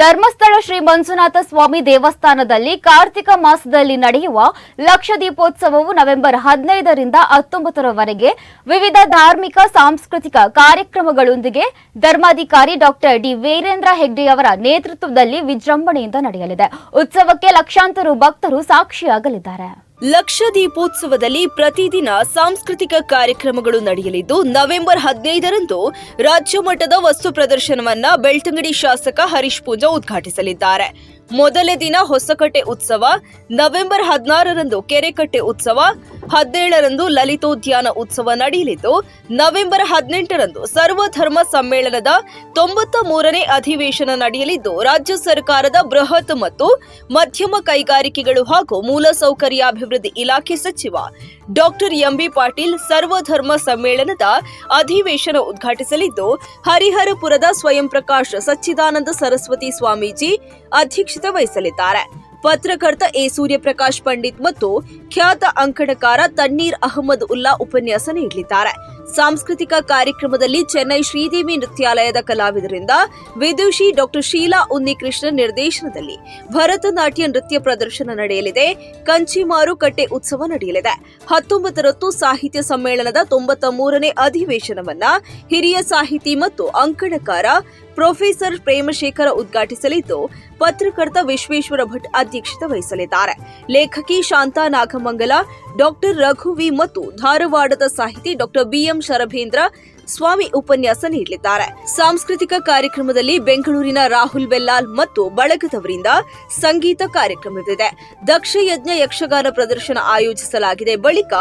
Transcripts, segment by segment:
ಧರ್ಮಸ್ಥಳ ಶ್ರೀ ಮಂಜುನಾಥ ಸ್ವಾಮಿ ದೇವಸ್ಥಾನದಲ್ಲಿ ಕಾರ್ತಿಕ ಮಾಸದಲ್ಲಿ ನಡೆಯುವ ಲಕ್ಷ ದೀಪೋತ್ಸವವು ನವೆಂಬರ್ ಹದಿನೈದರಿಂದ ಹತ್ತೊಂಬತ್ತರವರೆಗೆ ವಿವಿಧ ಧಾರ್ಮಿಕ, ಸಾಂಸ್ಕೃತಿಕ ಕಾರ್ಯಕ್ರಮಗಳೊಂದಿಗೆ ಧರ್ಮಾಧಿಕಾರಿ ಡಾಕ್ಟರ್ ಡಿ ವೀರೇಂದ್ರ ಹೆಗ್ಡೆ ಅವರ ನೇತೃತ್ವದಲ್ಲಿ ವಿಜೃಂಭಣೆಯಿಂದ ನಡೆಯಲಿದೆ. ಉತ್ಸವಕ್ಕೆ ಲಕ್ಷಾಂತರ ಭಕ್ತರು ಸಾಕ್ಷಿಯಾಗಲಿದ್ದಾರೆ. ಲಕ್ಷ ದೀಪೋತ್ಸವದಲ್ಲಿ ಪ್ರತಿದಿನ ಸಾಂಸ್ಕೃತಿಕ ಕಾರ್ಯಕ್ರಮಗಳು ನಡೆಯಲಿದ್ದು, ನವೆಂಬರ್ ಹದಿನೈದರಂದು ರಾಜ್ಯ ಮಟ್ಟದ ವಸ್ತು ಪ್ರದರ್ಶನವನ್ನ ಬೆಳ್ತಂಗಡಿ ಶಾಸಕ ಹರೀಶ್ ಪೂಜಾ ಉದ್ಘಾಟಿಸಲಿದ್ದಾರೆ. ಮೊದಲ ದಿನ ಹೊಸಕಟ್ಟೆ ಉತ್ಸವ, ನವೆಂಬರ್ ಹದಿನಾರರಂದು ಕೆರೆಕಟ್ಟೆ ಉತ್ಸವ ಹದಿನೇಳರಂದು ಲಲಿತೋದ್ಯಾನ ಉತ್ಸವ ನಡೆಯಲಿದ್ದು, ನವೆಂಬರ್ ಹದಿನೆಂಟರಂದು ಸರ್ವಧರ್ಮ ಸಮ್ಮೇಳನದ ತೊಂಬತ್ತ ಮೂರನೇ ಅಧಿವೇಶನ ನಡೆಯಲಿದ್ದು, ರಾಜ್ಯ ಸರ್ಕಾರದ ಬೃಹತ್ ಮತ್ತು ಮಧ್ಯಮ ಕೈಗಾರಿಕೆಗಳು ಹಾಗೂ ಮೂಲಸೌಕರ್ಯಾಭಿವೃದ್ಧಿ ಇಲಾಖೆ ಸಚಿವ ಡಾಕ್ಟರ್ ಎಂಬಿ ಪಾಟೀಲ್ ಸರ್ವಧರ್ಮ ಸಮ್ಮೇಳನದ ಅಧಿವೇಶನ ಉದ್ಘಾಟಿಸಲಿದ್ದು, ಹರಿಹರಪುರದ ಸ್ವಯಂ ಪ್ರಕಾಶ್ ಸಚ್ಚಿದಾನಂದ ಸರಸ್ವತಿ ಸ್ವಾಮೀಜಿ ಅಧ್ಯಕ್ಷತೆ ವಹಿಸಲಿದ್ದಾರೆ. ಪತ್ರಕರ್ತ ಎ ಸೂರ್ಯಪ್ರಕಾಶ್ ಪಂಡಿತ್ ಮತ್ತು ಖ್ಯಾತ ಅಂಕಣಕಾರ ತನ್ನೀರ್ ಅಹಮದ್ ಉಲ್ಲಾ ಉಪನ್ಯಾಸ ನೀಡಲಿದ್ದಾರೆ. ಸಾಂಸ್ಕೃತಿಕ ಕಾರ್ಯಕ್ರಮದಲ್ಲಿ ಚೆನ್ನೈ ಶ್ರೀದೇವಿ ನೃತ್ಯಾಲಯದ ಕಲಾವಿದರಿಂದ ವಿದುಷಿ ಡಾಕ್ಟರ್ ಶೀಲಾ ಉನ್ನಿಕೃಷ್ಣ ನಿರ್ದೇಶನದಲ್ಲಿ ಭರತನಾಟ್ಯ ನೃತ್ಯ ಪ್ರದರ್ಶನ ನಡೆಯಲಿದೆ. ಕಂಚಿ ಮಾರುಕಟ್ಟೆ ಉತ್ಸವ ನಡೆಯಲಿದೆ. ಹತ್ತೊಂಬತ್ತರತ್ತು ಸಾಹಿತ್ಯ ಸಮ್ಮೇಳನದ ತೊಂಬತ್ತ ಮೂರನೇ ಅಧಿವೇಶನವನ್ನ ಹಿರಿಯ ಸಾಹಿತಿ ಮತ್ತು ಅಂಕಣಕಾರ ಪ್ರೊಫೆಸರ್ ಪ್ರೇಮಶೇಖರ ಉದ್ಘಾಟಿಸಲಿದ್ದು, ಪತ್ರಕರ್ತ ವಿಶ್ವೇಶ್ವರ ಭಟ್ ಅಧ್ಯಕ್ಷತೆ ವಹಿಸಲಿದ್ದಾರೆ. ಲೇಖಕಿ ಶಾಂತಾ ನಾಗಮಂಗಲ, ಡಾಕ್ಟರ್ ರಘುವಿ ಮತ್ತು ಧಾರವಾಡದ ಸಾಹಿತಿ ಡಾಕ್ಟರ್ ಬಿಎಂ ಶರಭೇಂದ್ರ ಸ್ವಾಮಿ ಉಪನ್ಯಾಸ ನೀಡಲಿದ್ದಾರೆ. ಸಾಂಸ್ಕೃತಿಕ ಕಾರ್ಯಕ್ರಮದಲ್ಲಿ ಬೆಂಗಳೂರಿನ ರಾಹುಲ್ ಬೆಲ್ಲಾಲ್ ಮತ್ತು ಬಳಗದವರಿಂದ ಸಂಗೀತ ಕಾರ್ಯಕ್ರಮವಿದೆ. ದಕ್ಷ ಯಜ್ಞ ಯಕ್ಷಗಾನ ಪ್ರದರ್ಶನ ಆಯೋಜಿಸಲಾಗಿದೆ. ಬಳಿಕ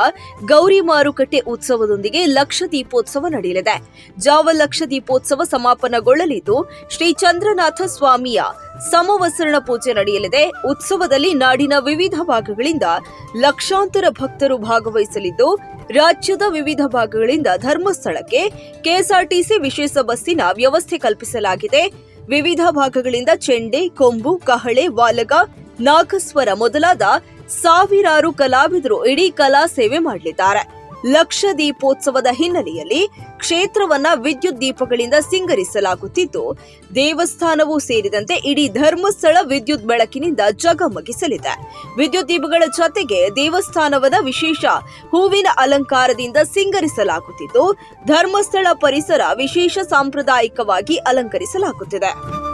ಗೌರಿ ಮಾರುಕಟ್ಟೆ ಉತ್ಸವದೊಂದಿಗೆ ಲಕ್ಷ ದೀಪೋತ್ಸವ ನಡೆಯಲಿದೆ. ಜಾವ ಲಕ್ಷ ದೀಪೋತ್ಸವ ಸಮಾಪನಗೊಳ್ಳಲಿದ್ದು, ಶ್ರೀ ಚಂದ್ರನಾಥ ಸ್ವಾಮಿಯ ಸಮವಸರಣ ಪೂಜೆ ನಡೆಯಲಿದೆ. ಉತ್ಸವದಲ್ಲಿ ನಾಡಿನ ವಿವಿಧ ಭಾಗಗಳಿಂದ ಲಕ್ಷಾಂತರ ಭಕ್ತರು ಭಾಗವಹಿಸಲಿದ್ದು, ರಾಜ್ಯದ ವಿವಿಧ ಭಾಗಗಳಿಂದ ಧರ್ಮಸ್ಥಳಕ್ಕೆ ಕೆಎಸ್ಆರ್ಟಿಸಿ ವಿಶೇಷ ಬಸ್ಸಿನ ವ್ಯವಸ್ಥೆ ಕಲ್ಪಿಸಲಾಗಿದೆ. ವಿವಿಧ ಭಾಗಗಳಿಂದ ಚೆಂಡೆ, ಕೊಂಬು, ಕಹಳೆ, ವಾಲಗ, ನಾಗಸ್ವರ ಮೊದಲಾದ ಸಾವಿರಾರು ಕಲಾವಿದರು ಇಡೀ ಕಲಾ ಸೇವೆ ಮಾಡಲಿದ್ದಾರೆ. ಲಕ್ಷ ದೀಪೋತ್ಸವದ ಹಿನ್ನೆಲೆಯಲ್ಲಿ ಕ್ಷೇತ್ರವನ್ನ ವಿದ್ಯುತ್ ದೀಪಗಳಿಂದ ಸಿಂಗರಿಸಲಾಗುತ್ತಿದ್ದು ದೇವಸ್ಥಾನವೂ ಸೇರಿದಂತೆ ಇಡೀ ಧರ್ಮಸ್ಥಳ ವಿದ್ಯುತ್ ಬೆಳಕಿನಿಂದ ಜಗಮಗಿಸಲಿದೆ. ವಿದ್ಯುತ್ ದೀಪಗಳ ಜೊತೆಗೆ ದೇವಸ್ಥಾನವದ ವಿಶೇಷ ಹೂವಿನ ಅಲಂಕಾರದಿಂದ ಸಿಂಗರಿಸಲಾಗುತ್ತಿದ್ದು, ಧರ್ಮಸ್ಥಳ ಪರಿಸರ ವಿಶೇಷ ಸಾಂಪ್ರದಾಯಿಕವಾಗಿ ಅಲಂಕರಿಸಲಾಗುತ್ತಿದೆ.